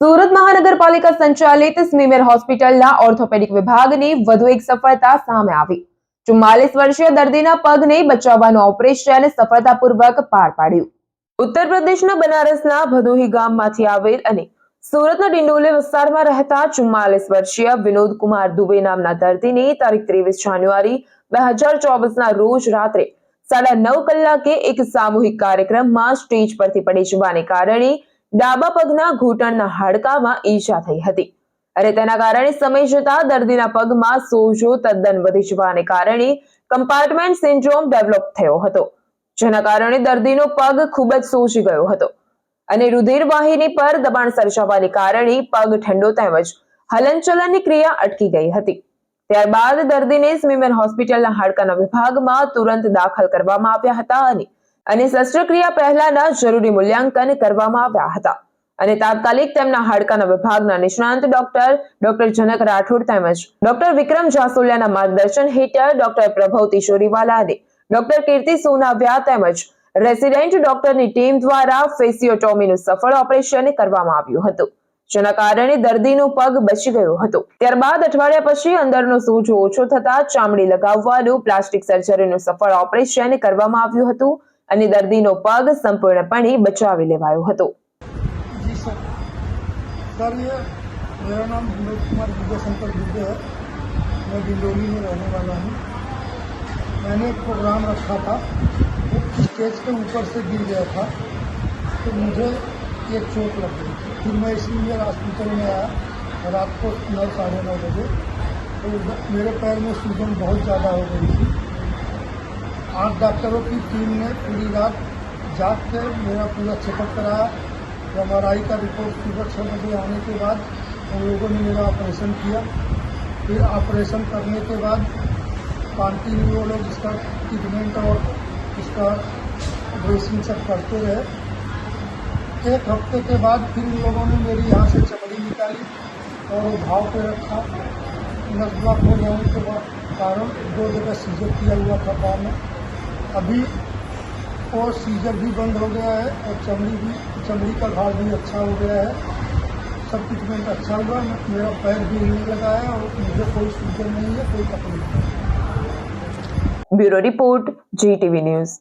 સુરત મહાનગરપાલિકા સંચાલિત સ્મીમેર હોસ્પિટલના ઓર્થોપેડિક વિભાગની વધુ એક સફળતા સામે આવી. ચુમ્માલીસ વર્ષીય દર્દીના પગને બચાવવાનું ઓપરેશન સફળતાપૂર્વક પાર પાડ્યું. ઉત્તર પ્રદેશના બનારસના ભદોહી ગામમાંથી આવેલ અને સુરતના ડિંડોલી વિસ્તારમાં રહેતા ચુમ્માલીસ વર્ષીય વિનોદ કુમાર દુબે નામના દર્દીને તારીખ ત્રેવીસ જાન્યુઆરી બે હજાર ચોવીસના રોજ રાત્રે સાડા નવ કલાકે એક સામૂહિક કાર્યક્રમમાં સ્ટેજ પરથી પડી જવાને કારણે ડાબા પગના ઘૂંટણના હાડકામાં ઈજા થઈ હતી. અને તેના કારણે સમય જતા દર્દીના પગમાં સોજો, તદ્દન વધી જવાને કારણે કમ્પાર્ટમેન્ટ સિન્ડ્રોમ ડેવલપ થયો હતો, જેના કારણે દર્દીનો પગ ખૂબ જ સોજી ગયો હતો. અને રુધિર વાહિની પર દબાણ સર્જાવાને કારણે પગ ઠંડો તેમજ હલનચલનની ક્રિયા અટકી ગઈ હતી. ત્યારબાદ દર્દીને સ્મીમેર હોસ્પિટલના હાડકાના વિભાગમાં તુરંત દાખલ કરવામાં આવ્યા હતા અને અને શસ્ત્રક્રિયા પહેલાના જરૂરી મૂલ્યાંકન કરવામાં આવ્યા હતા. અને તાત્કાલિક તેમના હાડકાના વિભાગના નિષ્ણાંત ડોક્ટર ડોક્ટર જનક રાઠોડ તેમજ ડોક્ટર વિક્રમ જાસોલિયાના માર્ગદર્શન હેઠળ ડોક્ટર પ્રભવ તિશોરીવાલા અને ડોક્ટર કીર્તિ સોનાવ્યા તેમજ રેસિડેન્ટ ડોક્ટરની ટીમ દ્વારા ફેસિયોટોમીનું સફળ ઓપરેશન કરવામાં આવ્યું હતું. જેના કારણે દર્દીનો પગ બચી ગયો હતો. ત્યારબાદ અઠવાડિયા પછી અંદરનો સોજો ઓછો થતા ચામડી લગાવવાનું, પ્લાસ્ટિક સર્જરીનું સફળ ઓપરેશન કરવામાં આવ્યું હતું. અને દર્દીનો પગ સંપૂર્ણપણે બચાવી લેવાયો હતો जी सर सर ये मेरा नाम विनोद कुमार विजय शंकर दुबे है मैं डिंडोली में रहने वाला हूँ मैंने एक प्रोग्राम रखा था स्टेज के ऊपर से गिर गया था तो मुझे एक चोट लग गई थी फिर मैं इसलिए हॉस्पिटल में आया रात को नौ साढ़े नौ बजे तो उधर- मेरे पैर में सूजन बहुत ज़्यादा हो गई थी आठ डॉक्टरों की टीम ने पूरी रात जाग के मेरा पूरा चेकअप कराया। तो एम का रिपोर्ट सुबह छः बजे आने के बाद हम लोगों ने मेरा ऑपरेशन किया। फिर ऑपरेशन करने के बाद कंटिन्यू वो लोग इसका ट्रीटमेंट और इसका ड्रेसिंग सब करते रहे। एक हफ़्ते के बाद फिर उन लोगों ने मेरी यहाँ से चमड़ी निकाली और वो घाव पे रखा। नस हो जाने के बाद कारण दो जगह सीजर किया हुआ था पाँव में। अभी और सीजर भी बंद हो गया है और चमड़ी भी, चमड़ी का घाव भी अच्छा हो गया है। सब ट्रीटमेंट अच्छा हुआ मेरा पैर भी नहीं लगा है और मुझे कोई सीज़न नहीं है, कोई तकलीफ़ नहीं bureau report, Zee TV news.